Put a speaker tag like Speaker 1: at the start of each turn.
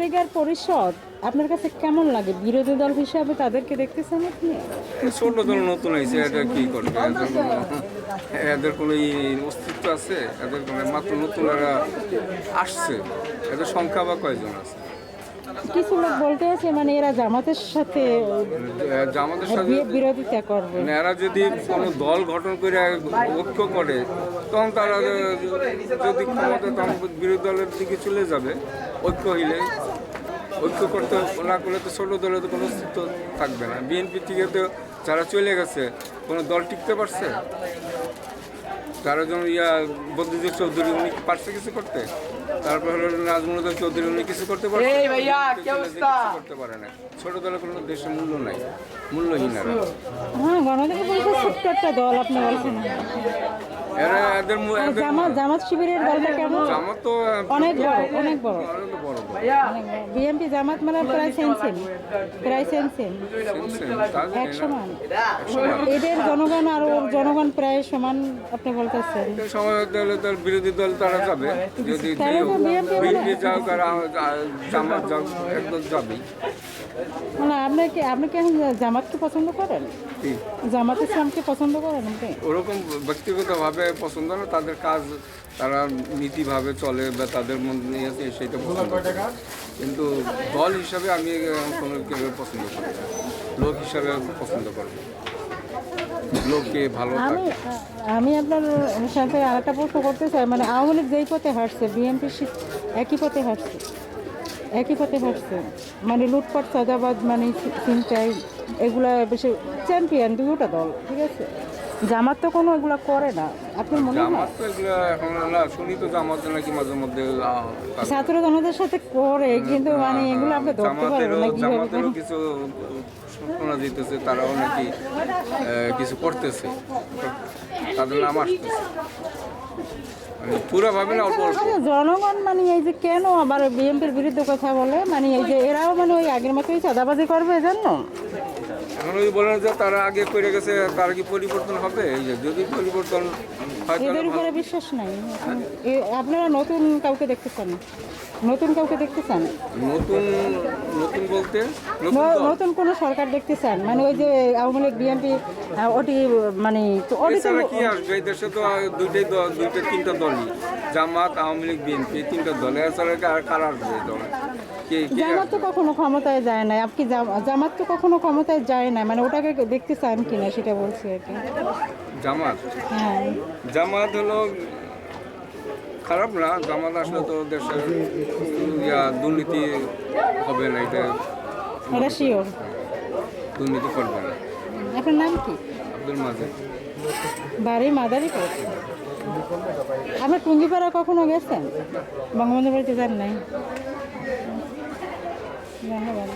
Speaker 1: বেগার পরিষদ, আপনার কাছে কেমন লাগে? বিরোধী দল হিসাবে তাদেরকে দেখতেছেন আপনি?
Speaker 2: ছোট দল নতুন হয়েছে এটা কি করবে? এদের কোনো অস্তিত্ব আছে? এদের কোনো মাত্র নতুন আসছে। এদের সংখ্যা বা কয়জন আছে?
Speaker 1: কিছু লোক বলতে আছে মানে এরা জামাতের সাথে
Speaker 2: জামাতের সাথে
Speaker 1: বিরোধিতা করবে।
Speaker 2: মানে এরা যদি কোনো দল গঠন করে ঐক্য করে তখন তারা যদি ক্ষমতা তখন বিরোধী দলের দিকে চলে যাবে ঐক্য হইলে। ঐক্য করতে না করলে তো ছোটো দলের তো কোনো অস্তিত্ব থাকবে না। বিএনপি থেকে তো যারা চলে গেছে কোনো দল টিকতে পারছে? যারা যেমন ইয়া বদরুদ্দিন চৌধুরী উনি পারছে কিছু করতে? তারপর হলো নাজমুল চৌধুরী উনি কিছু করতে? কিছু করতে পারে না। ছোট দলের কোনো দেশের মূল্য নাই। মূল্যহীন আর
Speaker 1: হ্যাঁ গণতন্ত্র পরিষদ ছোট্ট একটা দল আপনি জামাত জামাত শিবিরের দলটা কেমন?
Speaker 2: জামাত তো
Speaker 1: অনেক বড়। অনেক বড়।
Speaker 2: অনেক বড় বড়।
Speaker 1: বিএনপি জামাত মানে প্রায় সেম সেম প্রায় সেম সেম
Speaker 2: Same, same, তা জানি
Speaker 1: এক সমান
Speaker 2: সমান।
Speaker 1: এদের জনগণ আর ওর জনগণ প্রায় সমান আপনি বলতেছেন।
Speaker 2: সময় বিরোধী দল তারা যাবে। যদি আ- জামাত যাওক একদম যাবেই।
Speaker 1: না আপনি কি আপনি কি এখন জামাতকে পছন্দ করেন?
Speaker 2: কি?
Speaker 1: জামাত ইসলামকে পছন্দ করেন আপনি?
Speaker 2: ওরকম ব্যক্তিগতভাবে পছন্দ না তাদের কাজ তারা নীতিভাবে চলে বা তাদের মধ্যে আছে সেটা পছন্দ কিন্তু দল হিসাবে আমি কোনো কেউ পছন্দ করি লোক হিসাবে পছন্দ করব লোককে ভালো
Speaker 1: আমি আমি আপনার সাথে আর একটা প্রশ্ন করতে চাই। মানে আওয়ামী লীগ যেই পথে হাঁটছে বিএনপি একই পথে হাঁটছে একই পথে হাঁটছে। মানে লুটপাট চাঁদাবাদ মানে চিন্তাই এগুলা বেশি চ্যাম্পিয়ন দুটা দল ঠিক আছে? জামাত তো কোনো এগুলা করে না। আপনার মনে হয়?
Speaker 2: জামাত তো এগুলো এখন না শুনি তো জামাত নাকি মাঝে মধ্যে
Speaker 1: ছাত্র জনতার সাথে করে কিন্তু মানে এগুলো আপনি ধরতে পারবেন না
Speaker 2: জামাতেরও কিছু শোনা যেতেছে তারাও নাকি কিছু করতেছে। তাদের নাম আসতেছে। মানে
Speaker 1: আচ্ছা, জনগণ মানে এই যে কেন আবার বিএনপির বিরুদ্ধে কথা বলে? মানে এই যে এরাও মানে ওই আগের মতোই চাঁদাবাজি করবে জানো
Speaker 2: এখন ওই বলেন যে তারা আগে করে গেছে তার কি পরিবর্তন হবে? এই যে যদি পরিবর্তন হয়
Speaker 1: এদের উপরে বিশ্বাস নাই। আপনারা নতুন কাউকে দেখতে চান নতুন কাউকে দেখতে চান
Speaker 2: নতুন নতুন বলতে নতুন
Speaker 1: কোন সরকার দেখতে চান মানে ওই যে আওয়ামী লীগ বিএনপি ওটি মানে ওটি তো
Speaker 2: কি আসবে? এই দেশে তো দুইটাই দল দুইটা তিনটা দলই। জামাত আওয়ামী লীগ বিএনপি তিনটা দল। এছাড়া আর কারা আসবে দল?
Speaker 1: জামাত তো কখনো ক্ষমতায় যায় না আপনি জামাত তো কখনো ক্ষমতায় যায় না মানে ওটাকে দেখতে চান কিনা সেটা বলছি আর কি।
Speaker 2: জামাত?
Speaker 1: হ্যাঁ।
Speaker 2: জামাত হলো খারাপ না। জামাত আসলে তো দেশের ইয়া দুর্নীতি হবে না এটা
Speaker 1: এটা শিওর
Speaker 2: দুর্নীতি করবে না।
Speaker 1: আপনার নাম কি?
Speaker 2: আব্দুল মাজেদ।
Speaker 1: বাড়ি মাদারীপুর। আপনার টুঙ্গিপাড়া কখনো গেছেন? বঙ্গবন্ধু বাড়িতে যান নাই? ধন্যবাদ